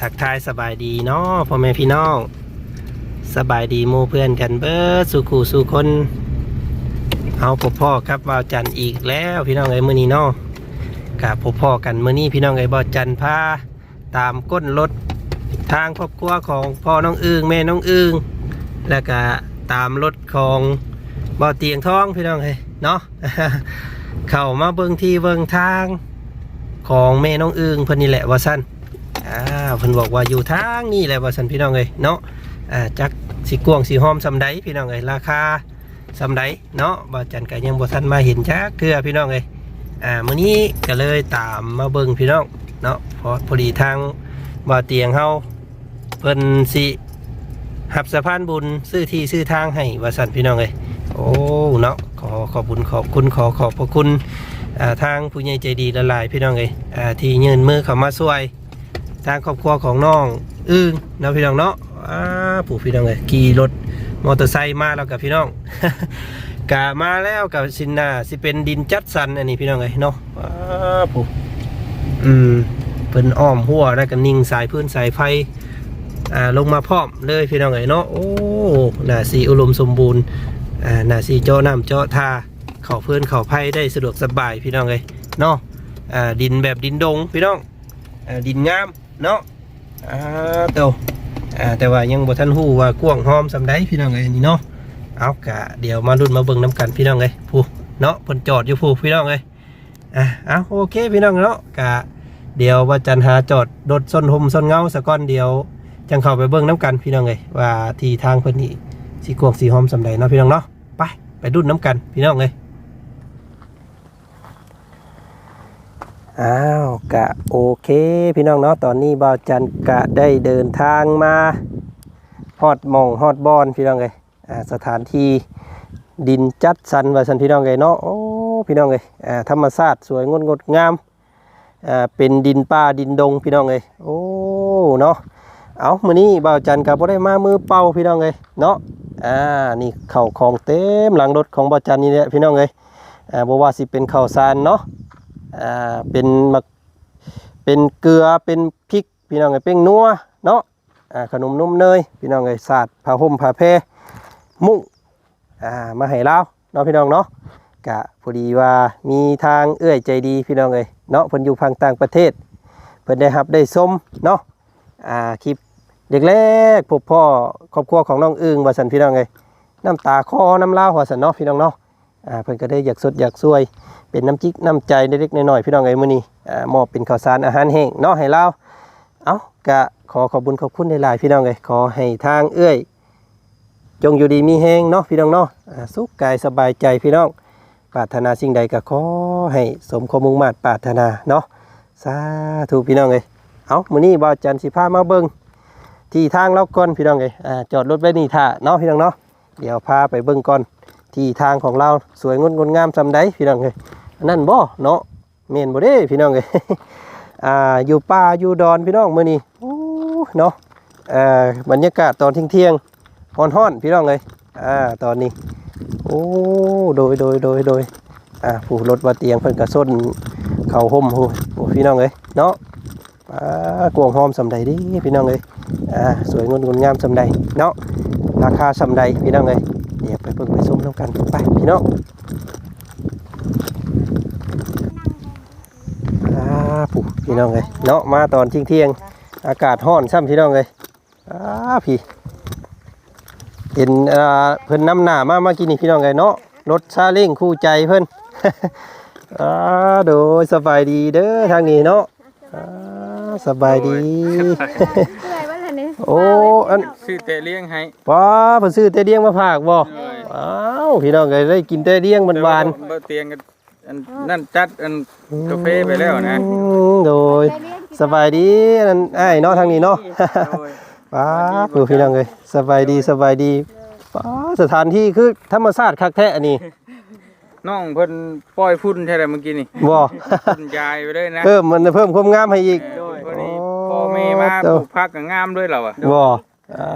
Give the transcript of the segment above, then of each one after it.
ทักทายสบายดีเนาะพ่อแม่พี่น้องสบายดีหมู่เพื่อนกันเบิดสุขูสุคน เอาพบพ่อครับว่าวจันอีกแล้วพี่น้องเอ้ยมื้อนี้เนาะกับพบพ่อกันมื้อนี้พี่น้องเอ้บ่าวจันพาตามก้นรถทางครอบครัวของพ่อน้องอึงแม่น้องอึงแล้วก็ตามรถของบ่าวเตียงท้องพี่น้องเอ้เนาะเข้ามาเบิ่งที่เบิ่งทางของแม่น้องอึงเพิ่นนี่แหละว่าซั่น อ่าเพิ่นบอกว่าอยู่ทางนี่แหละว่าสันพี่น้องเอ้ยเนาะอ่าจักสิกวงสิหอมสำใดพี่น้องเอ้ยราคาสำใดเนาะบ่จันก็ยังบ่ทันมาเห็นจักเทื่อพี่น้องเอ้ยอ่ามื้อนี้ก็เลยตามมาเบิ่งพี่น้องเนาะพอพอดีทางบ่เตียงเฮาเพิ่นสิหับสะพานบุญซื้อที่ซื้อทางให้ว่าสันพี่น้องเอ้ยโอ้เนาะขอขอบคุณขอบคุณขอขอบพระคุณทางผู้ใหญ่ใจดีละลายพี่น้องเอ้ยอ่าที่ยื่นมือเข้ามาช่วย ทางครอบครัวของน้องอึ้งนะพี่น้องเนาะอ้าผู้พี่น้องเลยขี่รถมอเตอร์ไซค์มาแล้วกับพี่น้อง กะมาแล้วกับสินนาสิเป็นดินจัดสันอันนี้พี่น้องเลยเนาะอ้าผู้อืมเพิ่นอ้อมหัวแล้วก็นิ่งสายพื้นสายไฟอ่าลงมาพร้อมเลยพี่น้องเลยเนาะโอ้หน่าสีอุดมสมบูรณ์อ่าหน่าสีเจาะน้ำเจาะทาเข่าเพื่อนเข่าไผ่ได้สะดวกสบายพี่น้องเลยเนาะอ่าดินแบบดินดงพี่น้องอ่าดินงาม เนาะอ่าเตัวอ่าแต่ว่ายังบ่ทันฮู้ว่ากว้างหอมสำใดพี่น้องเอ้ยนี่เนาะเอากะเดี๋ยวมาลุ้นมาเบิ่งน้ำกันพี่น้องเอ้ยผู้เนาะเพิ่นจอดอยู่ผู้พี่น้องเอ้ยอะเอาโอเคพี่น้องเนาะกะเดี๋ยวว่าจันหาจอดรถส้นหมส้นเงาสะก้อนเดียว จังเข้าไปเบิ่งน้ำกันพี่น้องเอ้ยว่าทีทางเพิ่นนี่สิกว้างสิหอมสำใดเนาะพี่น้องเนาะไปไปดุนน้ำกันพี่น้องเอ้ย อ้าวกะโอเค พี่น้องเนาะตอนนี้บ่าวจันกะได้เดินทางมาฮอดมองฮอดบอนพี่น้องเลยอ่าสถานที่ดินจัดสรรว่าสันพี่น้องเลยเนาะโอ้พี่น้องเลยอ่าธรรมชาติสวยงดงดงามอ่าเป็นดินป่าดินดงพี่น้องเลยโอ้เนาะเอามื้อนี้บ่าวจันกะบ่ได้มามือเป่าพี่น้องเลยเนาะอ่านี่เข้าของเต็มหลังรถของบ่าวจันนี่แหละพี่น้องเลยอ่าบ่ว่าสิเป็นเข้าวสารเนาะ อ่าเป็นมะเป็นเกลือเป็นพริกพี่น้องไอ้เป้งนัวเนาะอ่าขนมนมเนยพี่น้องไอ้สาดผ้าห่มผ้าเพมุ้งอ่ามาให้เราเนาะพี่น้องเนาะกะพอดีว่ามีทางเอื้อยใจดีพี่น้องเอ้ยเนาะเพิ่นอยู่พังต่างประเทศ เพิ่นได้รับได้ส้มเนาะอ่าคลิปเด็กแรกพบพ่อครอบครัวของน้องอึ้งว่าสันพี่น้องเอ้ยน้ำตาคอน้ำลาวว่าสันเนาะพี่น้องเนาะ อ่าเพิ่นก็ได้อยากสดอยากซวย เป็นน้ำจิกน้ำใจเล็กๆน้อยๆพี่น้องไอ้มื้อนี้อ่ามอบเป็นข้าวสารอาหารแห้งเนาะให้เราเอากะขอขอบุญขอบคุณหลายๆพี่น้องเอ้ยขอให้ทางเอื้อย จงอยู่ดีมีแห้งเนาะพี่น้องเนาะอ่าสุขกายสบายใจพี่น้องปรารถนาสิ่งใดก็ขอให้สมความมุ่งมา่ปรารถนาเนาะสาธุพี่น้องเอ้ยเอามื้อนี้บ่าวจันทร์สิพามาเบิ่งที่ทางเราก่อนพี่น้องเอ้ยอ่าจอดรถไว้นี่ท่าเนาะพี่น้องเนาะเดี๋ยวพาไปเบิ่งก่อน ที่ทางของเราสวยงดงดงามซำใดพี่น้องเอ้ยอันนั่นบ่เนาะเมนบ่เด้พี่น้องเอ้ยอ่าอยู่ป่าอยู่ดอนพี่น้องมื้อนี้โอ้เนาะเอ่อบรรยากาศตอนเที่ยงๆร้อนๆพี่น้องเอ้ยอ่าตอนนี้โอ้โดยโดยโดยโดยอ่าผู้รถว่าเตียงเพิ่นก็ส้นเข้าห่มโหโอ้พี่น้องเอ้ยเนาะอ่ากวางหอมสำใดดิพี่น้องเอ้ยอ่าสวยงดงดงามสำใดเนาะราคาสำใดพี่น้องเอ้ยเดี๋ยวไปเบิ่งไป ชมนํกันไปพี่น้องอ่าผู้พี่น้องเลยเนาะมาตอนเที่ยงเที่ยงๆอากาศร้อนซ้ำพี่น้องเลยอ่าพี่เห็นอ่าเพิ่นนำหน้ามาเมื่อกี้นี่พี่น้องเลยเนาะรถซาเล้งคู่ใจเพิ่นอ่าโดยสบายดีเด้อทางนี้เนาะอ่าสบายดีเมื่อยว่าทันนี้โอ้อันซื้อแต่เลี้ยงให้ป้าเพิ่นซื้อแต่เดียงมาฝากบ่เลย อ้าวพี่น้องเลยได้กินแต่เดียงมันหวานบ่เตียงกันอันนั่นจัดอันกาแฟไปแล้วนะอืมโดยสบายดีนั่นอ้ายเนาะทางนี้เนาะโอ้ยป้าผู้พี่น้องเลยสบายดีสบายดีป้าสถานที่คือธรรมชาติคักแท้อันนี้น้องเพิ่นปล่อยพุ่นใช่ไหมเมื่อกี้นี่บ่ พุ่นยายไปเลยนะเพิ่มมันเพิ่มความงามให้อีกโดยพอดีพ่อแม่มาปลูกผักก็งามด้วยเราอะบ่ อ่า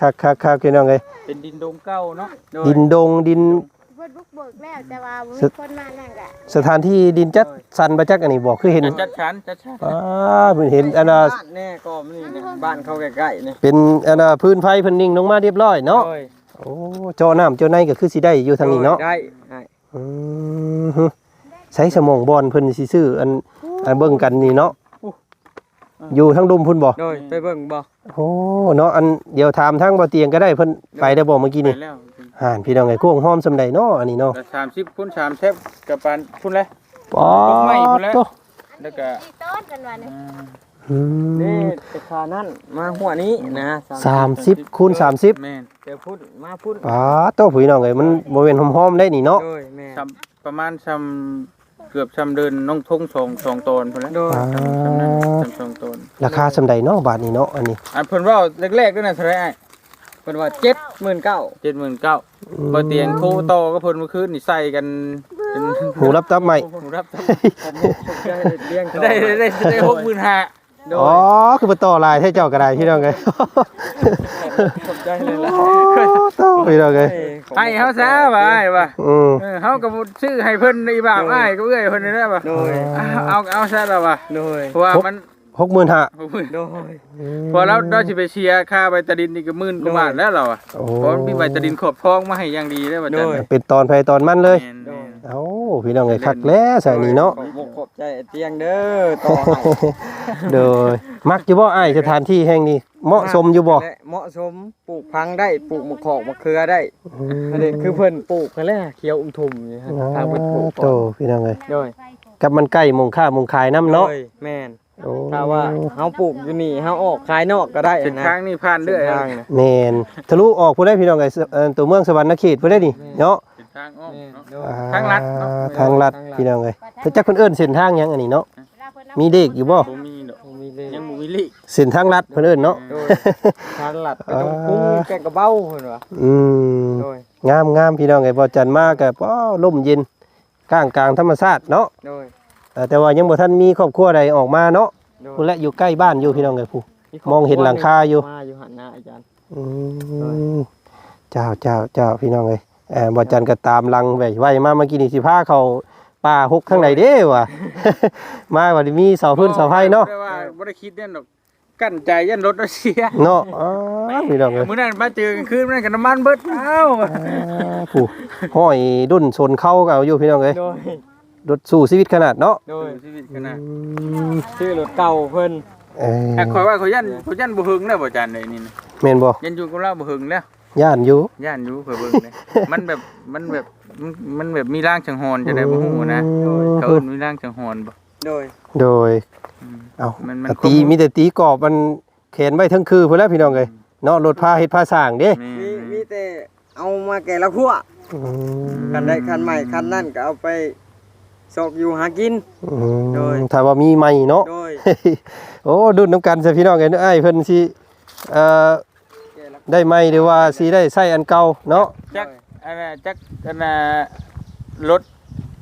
คักคักคักพี่น้องเลยเป็นดินดงเก่าเนาะโดยดินดงดินพิ่นบุกเบิกแล้วแต่ว่าบ่มีคนมานั่นก็สถานที่ดินจัดสันประจักษ์อันนี้บอกคือเห็นจัดชั้นจัดชั้นอ้าเพิ่นเห็นอันน่ะบ้านแน่ก็มันนี่เนี่ยบ้านเขาใกล้ๆนี่เป็นอันน่ะพื้นไฟเพิ่นนิ่งลงมาเรียบร้อยเนาะโอ้ยโอ้เจ้าน้ำเจ้าในก็คือสิได้อยู่ทางนี้เนาะได้ได้อืมฮึใช้สมองบอลเพิ่นสิซื้ออันอันเบิ่งกันนี่เนาะ อยู่ทางดุมพุ่นบ่โดยไปเบิ่งบ่โอ้เนาะอันเดี๋ยวถามทางบ่เตียงก็ได้เพิ่นไปได้บ่เมื่อกี้ไปนี่แล้วห่านพี่น้องไอ้โค้งหอมสำใดเนาะอันนี้เนาะแต่สามสิบคูณสามเทปกับปานพุ่นเลยป๊อไม่พุ่นแล้วโตแล้วก็ที่ต้นกันว่านี่อืนี่มไปคานั่นมาหัวนี้นะสามสิบคูณสามสิบแม่นเดี๋ยวพูดมาพูดป๊าโตพี่น้องเอ้ยมันบ่แม่นหอมๆได้นี่เนาะโดยแม่ซ้ำประมาณซ้ำ เกือบซ้ำเดินน้องทงสองสองตนพุ่นแล้วโดยอ่าซ้ำนั้นซ้ำสองตนราคาสำใดเนาะบาทนี้เนาะอันนี้อันเพิ่นว่าแรกๆด้วยนะเท่าไหร่ไอ้เป็นว่าเจ็ดหมื่นเก้าเจ็ดหมื่นเก้าพอเตียงโคโตก็เพิ่นเมื่อคืนนี่ใส่กันเป็นหูรับตับใหม่ หูรับทผมผมจะให้เลี้ยงต่อำได้ได้ได้ได้หกหมื่นห้า โดยอ๋อคือบ่ต่อลายให้เจ้าก็ได้พี่น้องเอ้ยผมจะให้เลยล่ะโตพี่น้องเอ้ยให้เขาซะว่าไอ้ว่าอืมเออเขาก็ชื่อให้เพิ่นอีบ่าวไอ้ายก็เอ้ยเพิ่นนี่ได้ป่ะโดยเอาเอาซะแล้วว่ะโดยเพราะว่ามันหกหมื่นห้าหกหมื่นโดย พอแล้วเราสิไปเชียร์ค่าใบตะดินนี่ก็หมื่นกว่าบาทแล้วเราอะโอ้เพราะมันมีใบตะดินขอบทองมาให้อย่างดีได้ป่ะจ๊ะเป็นตอนไผตอนมันเลย แม่นโดยเอ้าพี่น้องเอ้ยคักแล้วใส่นี่เนาะ ขอบอกขอบใจไอ้เตียงเด้อต่อให้ โดยมักอยู่บ่อ้ายสถานที่แห่งนี้เหมาะสมอยู่บ่และเหมาะสมปลูกพังได้ปลูกมะขอกมะเขือได้อันนี้คือเพิ่นปลูกกันแล้วเขียวอุ้มทุ่มนี่ฮะทางเพิ่นปลูกโตก่อนพี่น้องเอ้ยโดยกับมันใกล้มงค่ามงขายน้ำเนาะโดยแม่นโอ้ถ้าว่าเฮาปลูกอยู่นี่เฮาออกขายนอกก็ได้เส้นนะทางนี่ผ่านเรื่อยส้นทางนะแม่นทะลุออกผู้ได้พี่น้องเอ้ยเอ่อตัวเมืองสวรรณเขตผู้ได้นี่เนาะเส้นทางอ้อมแม่นเนาะ โดยอ่ทางลัดเนาะทางลัดพี่น้องเอ้ยเพิ่นจักเพิ่นเอิ้นเส้นทางหยังอันนี้เนาะ มีเด็กอยู่บ่บ่มีดอกบ่มีเลยยังบ่มีลิเส้นทางลัดเพิ่นเอิ้นเนาะ โดยทางลัดไปตรงกุ้งแกงกระเบ้าเพิ่นว่าอืมโดยงามงามพี่น้องเอ้ยบ่จันมาก็ป้อลมเย็นกลางกลางธรรมชาติเนาะโดยเอ่อแต่ว่ายังบ่ทันมีครอบครัวใดออกมาเนาะโดยผู้และอยู่ใกล้บ้านอยู่พี่น้องเอ้ยผู้ครบมองเห็นหลังคาอยู่ มาอยู่หันหน้าอาจารย์ อืมเจ้าเจ้าเจ้าพี่น้องเอ้ยเออบ่จันก็ตามลังไว้ไว้มาเมื่อกี้นี่สิพาเขา ป่าหกข้างในเด้วะ มาว่ามีเสาพื้นเสาไฟเนาะบ่ได้ว่าบ่ได้คิดเนี่ยดอกกั้นใจยันรถเราเสียเนาะอ๋อพี่น้องเอ้ยมื้อนั้นมาเจอกันคืนนั้นก็น้ำมันเบิดเอ้าอ่าผู้ห้อยดุนชนเข้าก็เอาอยู่พี่น้องเอ้ยโดยรถสู้ชีวิตขนาดเนาะโดยชีวิตกันนะอืมชื่อรถเก่าเพิ่นเอ้ยถ้าคอยว่าเขายันเขายันบ่หึงแล้วบ่จันเลยนี่นะแม่นบ่ยันอยู่กับเราบ่หึงแล้วย่านอยู่ย่านอยู่เผื่อเบิ่งเลยมันแบบมันแบบ มันมันแบบมีร่างสังหรณ์จะได้บ่ฮู้นะอืมเขาเอิ้นมีร่างสังหรณ์บ่โดยโดยอืม เอ้ามันมัน แต่ตีมีแต่ตีกรอบมันเข็นไว้ทั้งคืนพุ่นแล้วพี่น้องเอ้ยเนาะรถพาเฮ็ดพาสร้างเด้แม่มีมีแต่เอามาแก่ละขั้วอืมคันใดคันใหม่คันนั่นก็เอาไปสอกอยู่หากิน อืมโดยถ้าว่ามีใหม่เนาะ โดย โอ้ดุนน้ำกันซะพี่น้องเอ้ยเอ้ายเพิ่นสิเอ่อแก่ละได้ไหมหรือว่าสิได้ใช้อันเก่าเนาะ จัก อันน่ะจักอันน่ะรถ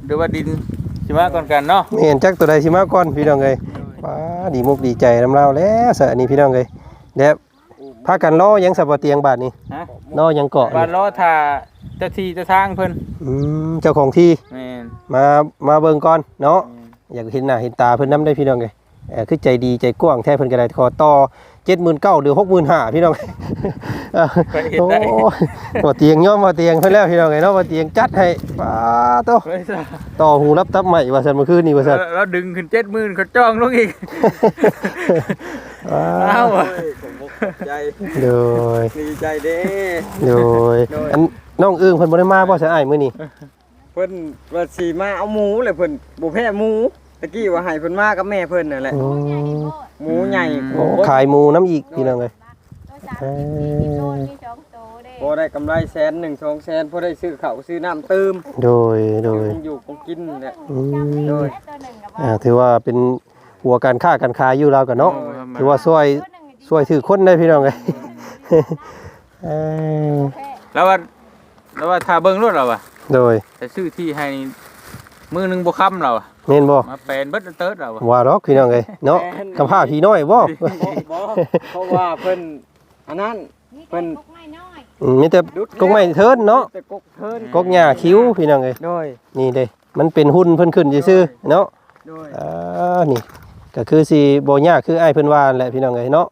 หรือว่าดินสิมาก่อนกันเนาะแม่นจักตัวใดสิมาก่อนพี่น้องเอ้ยว้าดีมุกดีใจนำเราแล้วซะอันนี้พี่น้องเอ้ยแล้วพากันรอยังสับบ่เตียงบาดนี้ฮะรอยังเกาะบ้านล้อท่าเจ้าที่เจ้าทางเพิ่นอืมเจ้าของที่แม่นมามาเบิ่งก่อนเนาะแม่นอยากเห็นหน้าเห็นตาเพิ่นนํได้พี่น้องเอ้ยเออคือใจดีใจกว้างแท้เพิ่นก็ได้ขอต่อ 79,000หรือ65,000พี่น้องเออไปเฮ็ดโอ้ได้บ่เตียงย่อมบ่เตียงเพิ่นแล้วพี่น้องเอ้ยเนาะบ่เตียงจัดให้ป้าโตไปซะต่อหูรับตับใหม่ว่าซั่นเมื่อคืนนี้ว่าซั่นแล้วดึงขึ้น70,000เขาจ้องลงอีกว้าเอ้าวโอ้ยผมบ่เข้าใจโดยดีใจเด้โดยโดยอันน้องอึ้งเพิ่นบ่ได้มาบ่ซะอ้ายมื้อนี้เพิ่นว่าสิมาเอาหมูเลยเพิ่นบ่แพ้หมู ตะกี้ว่าให้เพิ่นมากับแม่เพิ่นนั่นแหละ อืมหมูใหญ่โอ้ขายหมูน้ำอีกพี่น้องเอ้ยตัวสามสิบสี่สิบโลมีสองตัวเด้พอได้กำไรแสนหนึ่งสองแสนพอได้ซื้อข้าวซื้อน้ำเติมโดยโดยคงอยู่คงกินเนี่ยอืมโดยตัวหนึ่งกับอ่าถือว่าเป็นหัวการค้าการขายอยู่แล้วกันเนาะถือว่าช่วยช่วยถือคนได้พี่น้องเอ้ยเอ้ยแล้วว่าแล้วว่าถ้าเบิ่งรถเราอะโดยแต่ซื้อที่ให้นี่มือหนึงบ่ค้ำเราอะ แม่นบ่มาแปลนเบิดเติร์ดเราอะว่าดอกพี่น้องเอ้ยเนาะกับผ้าพี่น้อยบ่บ่บ่เพราะว่าเพิ่นอันนั้น เพิ่น พกไม่น้อยอืมมีแต่กกไม้เทินเนาะแต่กกเทินกกหญ้าคิ้วพี่น้องเอ้ยโดยนี่เด้มันเป็นหุ่นเพิ่นขึ้นซื่อๆเนาะ โดยอ่านี่ก็คือสิบ่ยากคืออ้ายเพิ่นว่านั่นแหละพี่น้องเอ้ยเนาะ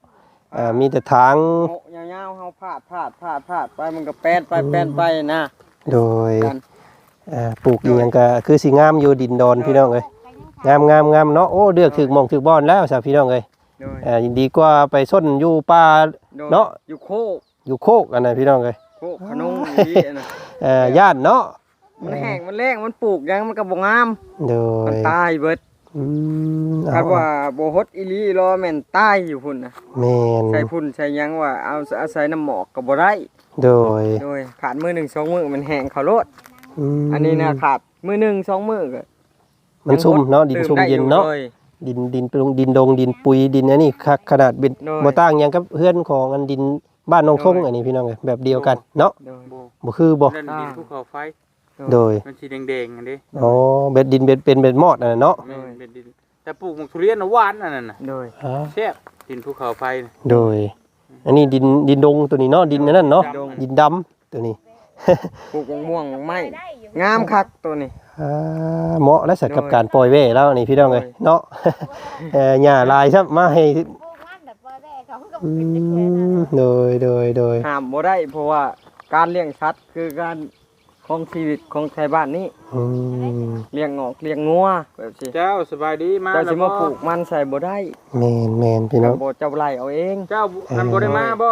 อ่ามีแต่ทางโหยาวๆเฮาพาดพาดพาดพาดไปมันก็แป้นไปแป้นไปนะโดยกัน อ่าปลูกอีหยังก็คือสิงามอยู่ดินดอนพี่น้องเอ้ยงามงามงามเนาะโอ้เลือกถึกหมองถึกบ่อนแล้วซะพี่น้องเอ้ยโดยอ่าดีกว่าไปซ่อนอยู่ป่า โดยเนาะ อยู่โคกอยู่โคกอันนั้นพี่น้องเอ้ยโคกขนมดีอันน่ะเอ่อย่านเนาะมันแห้งมันแรงมันปลูกหยังมันก็บ่งาม โดมันยตายเบิดอืมคาเอาดว่าบ่ฮดอีหลีรอแม่นตายอยู่พุ่นน่ะแม่นใช้พุ่นใช้หยังว่าเอาอาศัยน้ำหมอกก็บ่ได้โดย โดยขาดมือหนึ่งสองมือมันแห้งเขาโลดม อันนี้นะขาดมือหนึ่งสองมือก็มันซุ่มเนาะดินซุ่มเย็นเนาะโดยดินดินปรุงดินดงดินปุยดินอันนี้คักขนาดเป็นโดยบ่ต่างหยังกับเพื่อนของอันดินบ้านน้องทงโดยอันนี้พี่น้องเอ้ยแบบเดียวกันเนาะโดยบ่บ่คือบ่นั่นดินภูเขาไฟโดยมันสีแดงๆอันนี้อ๋อเบ็ดดินเบ็ดเป็นเบ็ดมอดอันนั้นเนาะแม่นเป็นดินแต่ปลูกหมกทุเรียนน่ะหวานอันนั้นน่ะโดยอ๋อแซ่บดินภูเขาไฟน่ะโดย อันนี้ดินดินดงตัวนี้เนาะดินอันนั้นเนาะดงดินดำตัวนี้ ปลูกม่วงๆไม้งามคักตัวนี้อ่าเหมาะและสำหรับโดยการปล่อยเว่แล้วนี่พี่น้องเอ้ยโดยเนาะเอ่อหญ้าลายซับมาให้ปลูกมันแบบว่าแม่เขาก็อืเป็นจังซี่มนะโดยโดยโดยห้ามบ่ได้เพราะว่าการเลี้ยงสัตว์คือการของชีวิตของชาวบ้านนี้อืมเลี้ยงงอกเลี้ยงงัวแบบสิเจ้าสบายดีมาเจ้าสิมาแล้วปลูกมันใส่บ่ได้แมนแมนพี่น้องบ่เจ้าไล่เอาเอง เจ้าอันบ่ได้มาบ่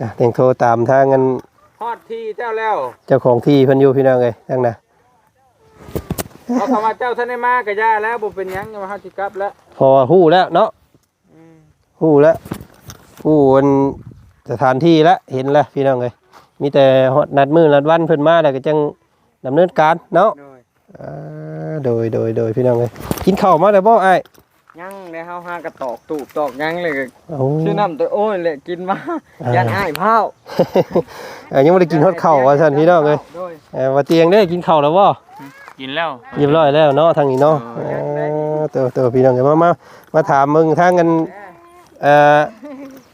อะแต่งโทรตามทางกันฮอดที่เจ้าแล้วเจ้าของที่เพิ่นอยู่พี่น้องเอ้ยจังนะเอาคำว่าเจ้าท่านได้มาก็ย่าแล้วบ่เป็นหยังอย่ามาเฮาสิกลับแล้วพอฮู้แล้วเนาะฮู้แล้วฮู้วันสถานที่แล้วเห็นแล้วพี่น้องเอ้ยมีแต่ฮอดนัดมื้อนัดวันเพิ่นมาแล้วก็จังดำเนินการเนาะ โดย อ่าโดยโดยโดยพี่น้องเอ้ยกินข้าวมาแล้วบ่อ้าย ยังได้เฮาหากระตอกตูบตอกยังเลยก็โอ้ชื่อน้ำตัวโอ้ยแหละกินมายันอ้ายเผาเอ้ยยังบ่ได้กินฮอดข้าวว่าซั่นพี่น้องเอ้ยโดยเอ่อว่าเตียงได้กินข้าวแล้วบ่กินแล้วเรียบร้อยแล้วเนาะทางนี้เนาะเออตัวตัวพี่น้องเอ้ยมามามาถามมึงทางกันเอ่อ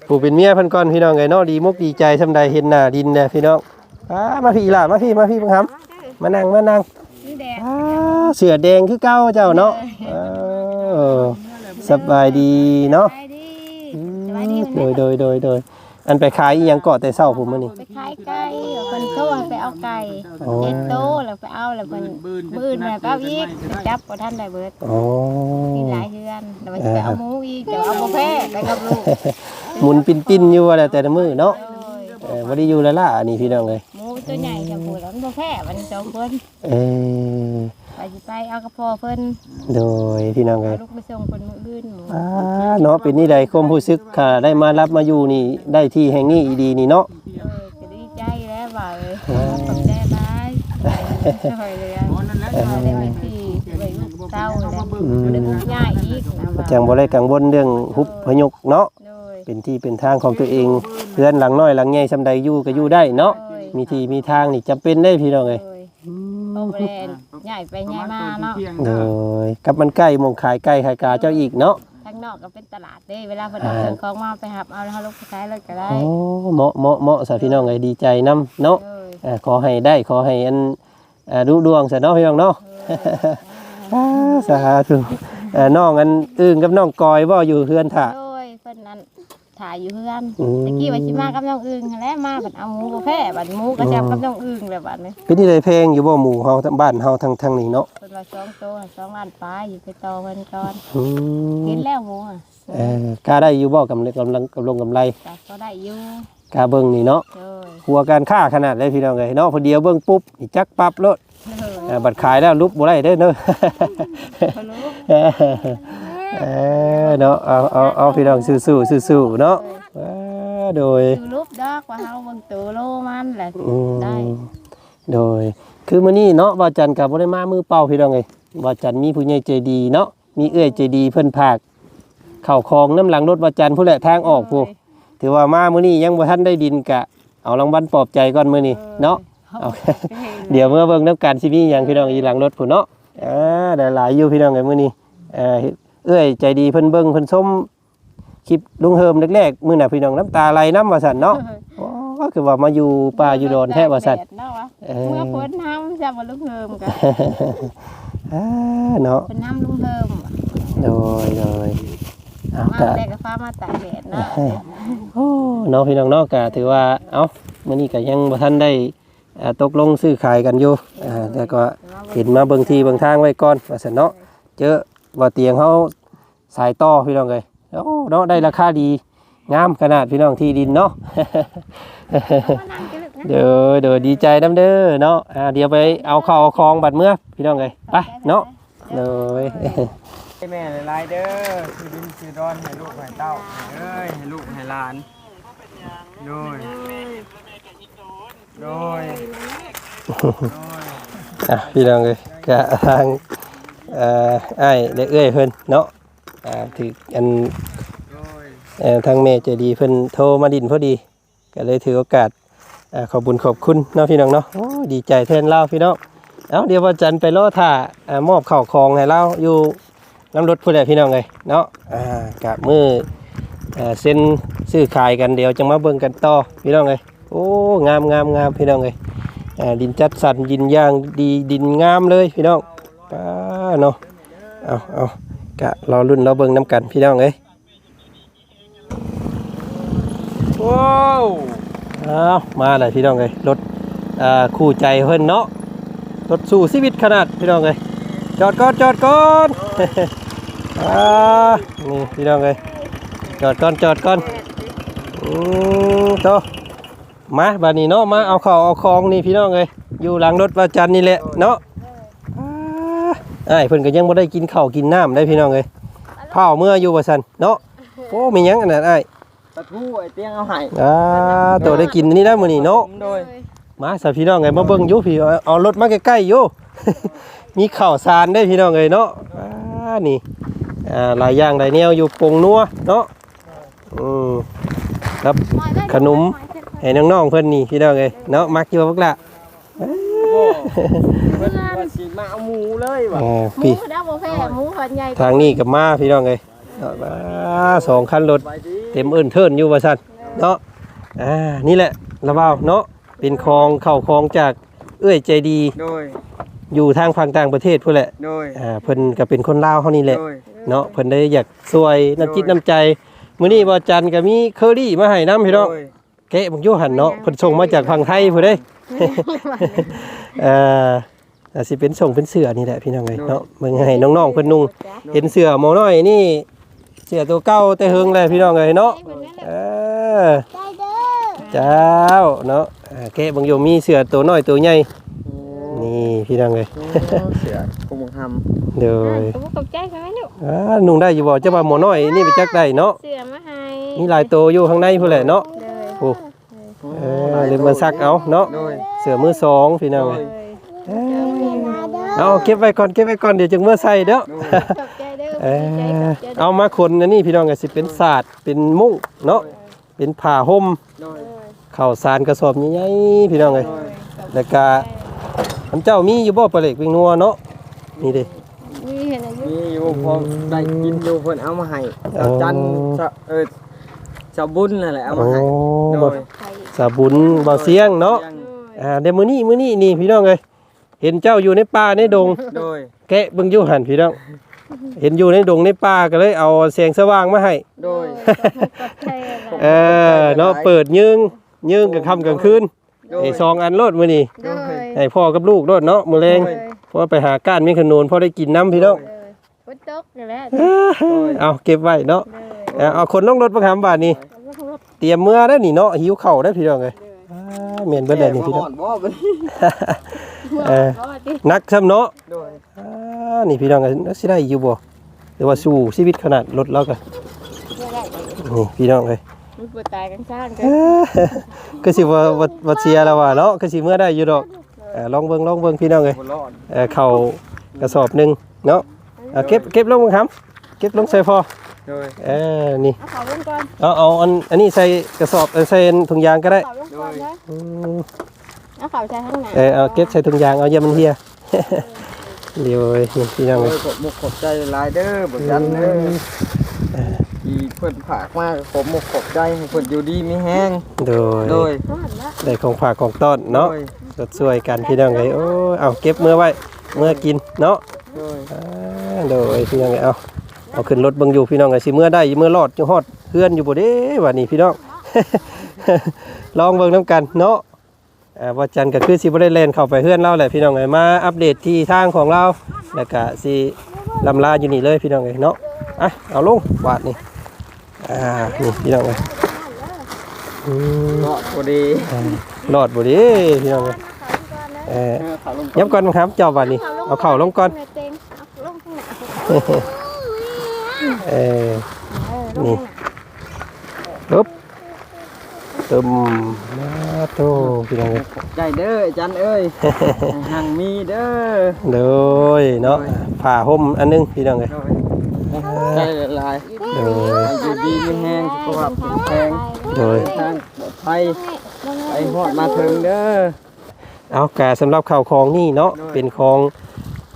ผู้เป็นเมียเพิ่นก่อนพี่น้องเอ้ยเนาะดีมุกดีใจซำใดเห็นหน้าดินเด้อพี่น้องอ่ามาพี่ล่ะมาพี่มาพี่เพิ่งหำมานั่งมานั่งนี่แดงอ่าเสือแดงคือเก่าเจ้าเนาะเออ สบายดีเนาะไปดิอืสบายดีมโดยโดยโดยโดยอันไปขายอีหยังเกาะแต่เช้าผมมื้อนี้ ไปขายไก่เพิ่นโทรให้ไปเอาไก่โอ้ เจ็ดโตแล้วไปเอาแล้วเพิ่นมื้อน่ะก็เอาอีกไปจับบ่ทันได้เบิดอ๋อ มีหลายเฮือนแล้วมันจะไปเอาหมูอีกเดี๋ยวเอาบ่แพ้ไปกับลูกหมุนปิ้นๆอยู่ว่าแล้วแต่ละมื้อเนาะโอ้ยเออบ่ได้อยู่แล้วล่ะอันนี้พี่น้องเอ้ยหมูตัวใหญ่จะปวดแล้วมันบ่แพ้มันสองคนเออ ไปสิไปเอากระเพาะเพิ่นโดยพี่น้องเอ้เอายลูกไปส่งเพิ่นมื้ออื่นหมูอ่าเนาะเป็นนี่ใดความรู้สึกค่ะ ได้มารับมาอยู่นี่ได้ที่แห่งนี้อีดีนี่เนาะ เออก็ดีใจแล้วว่าเอ้ยขอบใจหลายช่วยเลยอะนั่นแหละช่วยได้เป็นที่ไว้ลูกเต้าแล้วบ่ได้บุกง่ายอีกนะว่าจังบ่ได้กังวลเรื่องหุบพยกเนาะโดยเป็นที่เป็นทางของตัวเองเพื่อนหลังน้อยหลังใหญ่ซำใดอยู่ก็อยู่ได้เนาะโดยมีที่มีทางนี่จำเป็นได้พี่น้องเอ้ยโดย โอ้แลนใหญ่ไปใหญ่มาเนาะ โดยกับมันใกล้หมองขายใกล้ขายกาเจ้าอีกเนาะทางนอกก็เป็นตลาดเด้ เวลาเพิ่นเอาเครื่องของมาไปหับเอาแล้วเฮาลงไปขายเลยก็ได้ โอ้เหมาะเหมาะเหมาะสาพี่น้องเอ้ยดีใจนํเนาะโดยอ่าขอให้ได้ขอให้อันอ่าดูดวงซะเนาะพี่น้องเนาะ อ่าสาธุอ่าน้องอันอึ้งกับน้องกอยบ่อยู่เฮือนถ่าโดยเพิ่นนั้น ถ่ายอยู่เฮือนอืม ตะกี้ว่าสิมากับน้องอึ่งหั้นแหล้วมาบัดเอาหมูบ่แพ้บัดหมูก็จับกับน้องอึ่งแล้วบัดนี้เป็นที่ใดเพลงอยู่บ่หมู่เฮาทั้งบ้านเฮาทั้งทั้งนี้เนาะเพิ่นว่าสองโตสองล้านปลายอยู่ไปต่อเพิ่นก่อนอืมกินแล้วหมูอะเอ่อกล้าได้อยู่บ่กำลังกำลังกำลังกำไรแต่ก็ได้อยู่กล้าเบิ่งนี่เนาะโดยหัวการค้าขนาดเลยพี่น้องเอ้ยเนาะพอเดียวเบิ่งปุ๊บนี่จักปั๊บโลดโดยอ่าบัตรขายแล้วลุบบ่ได้เด้อเนาะเขารู้ เออเนาะเอาเอาเอาพี่น้องสู้ๆสู้ๆเนาะเออโดยดูรูปดอกว่าเฮาเบิ่งตัวโลมันแหละอืมได้ โดย คือมื้อนี้เนาะบ่าวจันกับบ่ได้มามือเปล่าพี่น้องเอ้ยบ่าวจันมีผู้ใหญ่ใจดีเนาะมีเอื้อยใจดีเพิ่นพากเข้าคลองน้ำหลังรถบ่าวจันผู้แหละทางออกผู้ถือว่ามามื้อนี้ยังบ่ทันได้ดินกะ เอารางวัลปลอบใจก่อนมื้อนี้เนาะเอาโอเคเดี๋ยวเมื่อเบิ่งน้ำกันสิมีหยังพี่น้องอีหลังรถผู้เนาะอ่าได้หลายอยู่พี่น้องเอ้ยมื้อนี้เอ่อ เอื้อยใจดีเพิ่นเบิ่งเพิ่นชมคลิปลุงเฮิมแรกๆมื้อน่ะพี่น้องน้ำตาไหลน้ำว่าซั่นเนาะโอ้คือว่ามาอยู่ป่าอยู่ดอนแท้ว่าซั่นแดดเนาะวะเออเมื่อพ้นน้ำจะมาลุกเฮิมกันอ่าเนาะเป็นน้ำลุกเฮิมโดยโดยเอามาก็แต่กับฟ้ามาตากแดดเนาะโอ้เนาะพี่น้องเนาะก็ถือว่าเอ้ามื้อนี้ก็ยังบ่ทันได้อ่าตกลงซื้อขายกันอยู่อ่าแต่ก็เห็นมาเบิ่งทีเบิ่งทางไว้ก่อนว่าซั่นเนาะเจอ ว่าเตียงเฮาสายต่อพี่น้องเอ้ยโอ้เนาะได้ราคาดีงามขนาดพี่น้องที่ดินเนาะมานั่งกันลึกนะเด้อเด้อดีใจน้ำเด้อเนาะอ่าเดี๋ยวไปเอาข้าวเอาของบัดเมื่อพี่น้องเอ้ยไปเนาะเลยให้แม่หลายๆเด้อคือดินคือดอนให้ลูกให้เต้าให้เอ้ยให้ลูกให้หลานโดยโดยโดยอะพี่น้องเอ้ยกะทาง เอ่ออ้ายได้เอื้อยเพิ่นเนาะอ่าถืออันอ่อทางแม่ใจดีเพิ่นโทรมาดินพอดี ก็เลยถือโอกาสอ่าขอบบุญขอบคุณเนาะพี่น้องเนาะดีใจแทนเล่าพี่น้องเอาเดี๋ยววันจันทร์ไปรอท่าอ่ามอบข้าวของให้เล่าอยู่น้ำรถผู้ใดพี่น้องเลยเนาะอ่ากะมืออ่าเซ็นซื้อขายกันเดี๋ยวจะมาเบิ่งกันต่อพี่น้องเลยโอ้งามงามงามพี่น้องเลยอ่าดินจัดสรรดินย่างดีดินงามเลยพี่น้อง ป้าเนาะเอาเอากะรอรุ่นเราเบิ่งน้ำกันพี่น้องเลยว้าวเอามาเลยพี่น้องเลยรถอ่าคู่ใจเพิ่นเนาะรถสู่ชีวิตขนาดพี่น้องเลยจอดก่อนจอดก่อนอ่านี่พี่น้องเลยจอดก่อนจอดก่อนอืมโตมาบานนี้เนาะมาเอาข้าวเอาของนี่พี่น้องเลยอยู่หลังรถประจันนี่แหละเนาะอ่าไอ้ายเพิ่นก็ยังบ่ได้กินข้าวกินน้ำได้พี่น้องเลยเผาเมื่ออยู่ว่าซั่นเนาะโอ้มีหยังอันนั้นไอ้ายตะทูไอ้เตียงเอาให้อ่าโตได้กินอันนี้ได้มื้อนี้เนาะโดยมาสาพี่น้องไงมาเบิ่งอยู่พี่เอาเอารถมาใกล้ๆอยู่มีข้าวสารได้พี่น้องเอ้ยเนาะอ่านี่อ่าหลายอย่างหลายแนวอยู่ปงนัวเนาะอืมครับขนมให้น้องๆเพิ่นนี่พี่น้องเอ้ยเนาะมักอยู่บ่พวกละ โอ้เพิ่นว่าสิมาเอาหมูเลยว่ะอ่าหมูพี่ดาวโบแพ้หมูขอนใหญ่ทางนี้กับมาพี่น้องเอ้ยเอามาสองคันรถ ไปดีเต็มเอิ้นเทินอยู่ว่าซั่นเนาะอ่านี่แหละระเบ้าเนาะเป็นคลองเข้าคลองจากเอ้ยใจดีโดยอยู่ทางฝั่งต่างประเทศพุ่นแหละโดยอ่าเพิ่นก็เป็นคนลาวเฮานี่แหละ โดย เนาะเพิ่นได้อยากช่วยน้ำจิตน้ำใจมื้อนี้บ่จันก็มีเคอรี่มาให้นํพี่น้องโดย แกะบักอยู่หั่นเนาะเพิ่นส่งมาจากฝั่งไทยพุ่นเด้ เอ่ออาจสิเป็นส่งเป็นเสื้อนี่แหละพี่น้องเอ้ยเนาะเบิ่งให้น้องๆเพิ่นนุ่งเห็นเสื้อหมอน้อยนี่เสื้อตัวเก่าแต่เฮิงเลยพี่น้องเอ้ยเนาะเออเจ้าเนาะอ่าแกะบักอยู่มีเสื้อตัวน้อยตัวใหญ่นี่พี่น้องเอ้ยโอ้เสียกุมหำเด้อผมตกใจใช่ไหมลูกอ่านุ่งได้อยู่บ่เจ้าว่าหมอน้อยนี่ไปจักได้เนาะเสือมาให้มีหลายตัวอยู่ข้างในพุ่นแหละเนาะเลยโอ้ เออเลยมาซักเอาเนาะโดยเสือมือสองพี่น้องโดยเอ้ยเอาเก็บไว้ก่อนเก็บไว้ก่อนเดี๋ยวจึงเมื่อใส่เด้อ โดยตกใจเด้อเอดีใจอกับเจ้าเอามาคนอันนี้พี่น้องก็สิเป็นศาสตร์เป็นมุ้งเนาะเป็นผ้าห่มโดยข้าวสารกระสอบใหญ่ๆพี่น้องเอ้ยโดยแล้วก็อันเจ้ามีอยู่บ่ปลาเหล็กวิ่งนัวเนาะนี่ดิมีเห็นอายุมีอยู่พอได้กินอยู่เพิ่นเอามาให้โอ้สาวจันทร์สะเออ สาวบุญนั่นแหละเอาโอ้มาให้โดบ่ยไข่สาบุญบ่เสียงเนาะอ่าเดี๋ยวมื้อนี้มื้อนี้นี่พี่น้องเอ้ยเห็นเจ้าอยู่ในป่าในดง โดยแกะเบิ่งอยู่หันพี่น้อง เห็นอยู่ในดงในป่าก็เลยเอาแสงสว่างมาให้ โดยตกใจเออเนาะเปิดยืงยืงกลางค่ำกลางคืนโดย ไอ้ซองอันโลดมื้อนี้โดยให้พ่อกับลูกโลดเนาะมื้อแรงโดยเพราะว่าไปหาก้านมีขนุนพอได้กินน้ำพี่น้อง เลยฝนตกอยู่แล้วเอาเก็บไว้เนาะ เลย เอาเอาคนลงรถประคำบาทนี้ เตรียมเมื่อได้อนี่เนาะหิวเข่าวได้อพี่น้องเอ้ยอ่าแม่นเบิดแล้วนี่พี่น้อง บ่บ่เออเพราะว่าที่นักซ้ำเนาะโดยอ่านี่พี่น้องเอ้ยสิได้อยู่บ่หรือว่าสู้ชีวิตขนาดรถเราก็เมื่อไรนี่พี่น้องเอ้ยมันปวดตายกันซ่านกัเอ้อก็สิว่าว่าว่าเชียร์แล้วว่าเนาะก็สิเมื่อได้อยู่ดอกเออลองเบิ่งลองเบิ่งพี่น้องเอ้ยบ่รอดเออเข้ากระสอบหนึงเนาะเอาเก็บเก็บลงครับ เก็บลงใส่พอ โดยเออนี่เอาเขาลงก่อนเอาเอาอันอันนี้ใส่กระสอบเออใส่ถุงยางก็ได้เขาลงก่อนนะอืมเอาเขาใช้ข้างหน้าเออเอาเก็บใส่ถุงยางเอาอย่ามันเฮียเดี๋ยวเอ้ยนี่พี่น้องโดเอ้ยยขอบมุกขอบใจหลายเด้อบ่จันเด้อที่เพิ่นฝากมาผมหมกขอบใจให้เพิ่นอยู่ดีมีแห้งโดยโดยได้ของฝากของต้อนเนาะ โดยก็ช่วยกันพี่น้องเอ้ยโอ้ยเอาเก็บมือไว้เมื่อกินเนาะโดยอ่าโดยพี่น้องเอ้ยเอา เอาขึ้นรถเบิ่งอยู่พี่น้องเอ้ยสิเมื่อได้เมื่อรอดจังฮอดเพื่อนอยู่บ่เด้วันนี้พี่น้อง ลองเบิ่งนํกันเนาะอ่าว่าจันทร์ก็คือสิบ่ได้เล่นเข้าไปเฮือนเราแหละพี่น้องเอ้ยมาอัปเดตที่ทางของเราแล้วก็สิลำลาอยู่นี่เลยพี่น้องเอ้ยเนาะอะเอาลงบาดนี่อ่านี่พี่น้องเอ้ยอืมเนาะพอดีรอดบ่เด้พี่น้องเอ้ยเอ่อเออขาลงยับก่อนครับเจ้าบาดนี้เอาเข่าลงก่อน เต็งเอาลงข้างหน้าเออเออลงนี่ข้างหน้าปึ๊บตึมมาโตพี่น้องเอ้ยขอบใจเด้ออาจารย์เอ้ยหังมีเด้อโดยเนาะผ้าห่มอันหนึงพี่น้องเอ้ยโดยใจละลายโดยให้อยู่ดีมีแห้งสุขภาพแข็งแรงโดยทางปลอดภัยไปฮอดมาถึงเด้อเอากาสำหรับข่าวของนี่เนาะโดยเป็นของ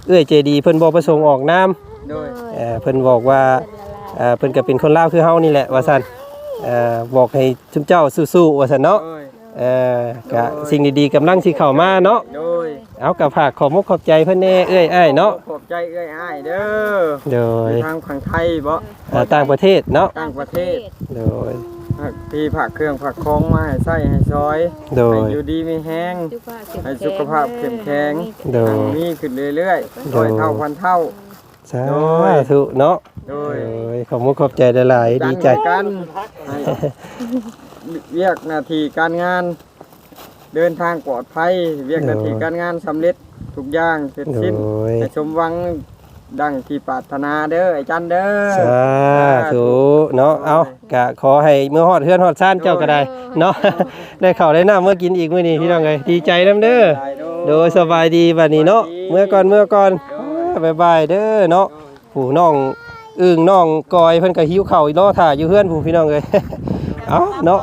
เอื้อยเจดีเพิ่นบ่ประสงค์ออกนามโดยเอ่อเพิ่นบอกว่าเอ่อเพิ่นก็เป็นคนลาวคือเฮานี่แหละว่าซั่นเอ่อบอกให้ทุกเจ้าสู้ๆว่าซั่นเนาะ โดยเอ่อก็สิ่งดีๆกำลังสิเข้ามาเนาะ โดยเอากับฝากขอบมุกขอบใจเพิ่นแน่เอ้ยอ้ายเนาะ ขอบใจเอ้ยอ้ายเด้อโดยทางฝั่งไทยบ่เอ่อต่างประเทศเนาะ ต่างประเทศโดยที่ผักเครื่องผักของมาให้ใส่ให้ซอยโดให้ย อยู่ดีมีแห้งให้สุขภาพเข้มแข็ง โดยมีขึ้นเรื่อยๆร้อยเท่าพันเท่า สาธุเนาะ โดโดยยขอบมุกขอบใจหลายๆดีใจ กันให้เรียกหนาทีการงาน เดินทางปลอดภัยเรียกหนาทีการงานสำเร็จทุกอย่างเสร็จโดสิ้นยให้สมหวังดังที่ปรารถนาเด้อไอ้จันเด้อ สาธุเนาะเอากะขอให้เมื่อฮอดเฮือนฮอดซ่านเจ้าก็ได้เนาะ ได้ข้าวได้น้ำเมื่อกินอีกมื้อนี้พี่น้องเอ้ยดีใจนํเด้อโดยสบายดีบัดนี้เนาะเมื่อก่อนเมื่อก่อนบายบายเด้อเนาะผู้น้อง อึ่งน้องกอยเพิ่นก็หิวเข้าอีรอถ่าอยู่เฮือนผู้พี่น้องเอ้ยเอาเนาะ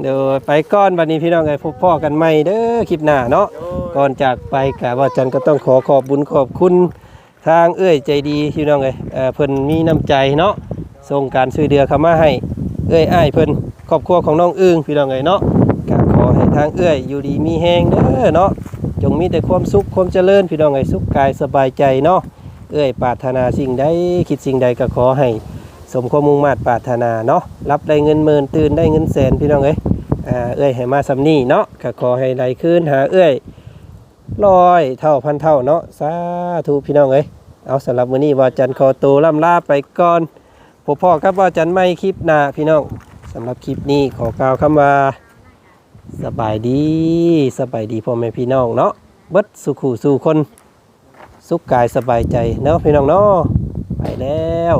เดี๋ยวไปก่อนบัดนี้พี่น้องเอ้ยพบพ่อกันใหม่เด้อคลิปหน้าเนาะก่อนจากไปกะว่าจันก็ต้องขอขอบบุญขอบคุณทางเอ้ยใจดีพี่น้องเอ้ยเอ่อเพิ่นมีน้ำใจเนาะส่งการช่วยเหลือเข้ามาให้เอื้อยอ้ายเพิ่นครอบครัวของน้องอึ่งพี่น้องเอ้ยเนาะก็ขอให้ทางเอ้ยอยู่ดีมีแฮงเด้อเนาะจงมีแต่ความสุขความเจริญพี่น้องไอ้สุขกายสบายใจเนาะ เอ้ยปรารถนาสิ่งใดคิดสิ่งใดก็ขอให้ สมความมุ่งมา่ปรารถนาเนาะรับได้เงินหมื่นตื่นได้เงินแสนพี่น้องเอ้ยอ่าเอ้ยให้มาสำนี่เนาะก็ขอให้ไหลคืนหาเอ้ยร้อยเท่าพันเท่าเนาะสาธุพี่น้องเอ้ยเอาสำหรับมื้อนี้ว่าจันขอตัวล่ำลาไปก่อนพบพ่อครับว่าจันไม่คลิปหน้าพี่น้องสำหรับคลิปนี้ขอกล่าวคำว่าสบายดีสบายดีพ่อแม่พี่น้องเนาะเบิดสุขูสู่คน สุขกายสบายใจเนาะพี่น้องเนาะไปแล้ว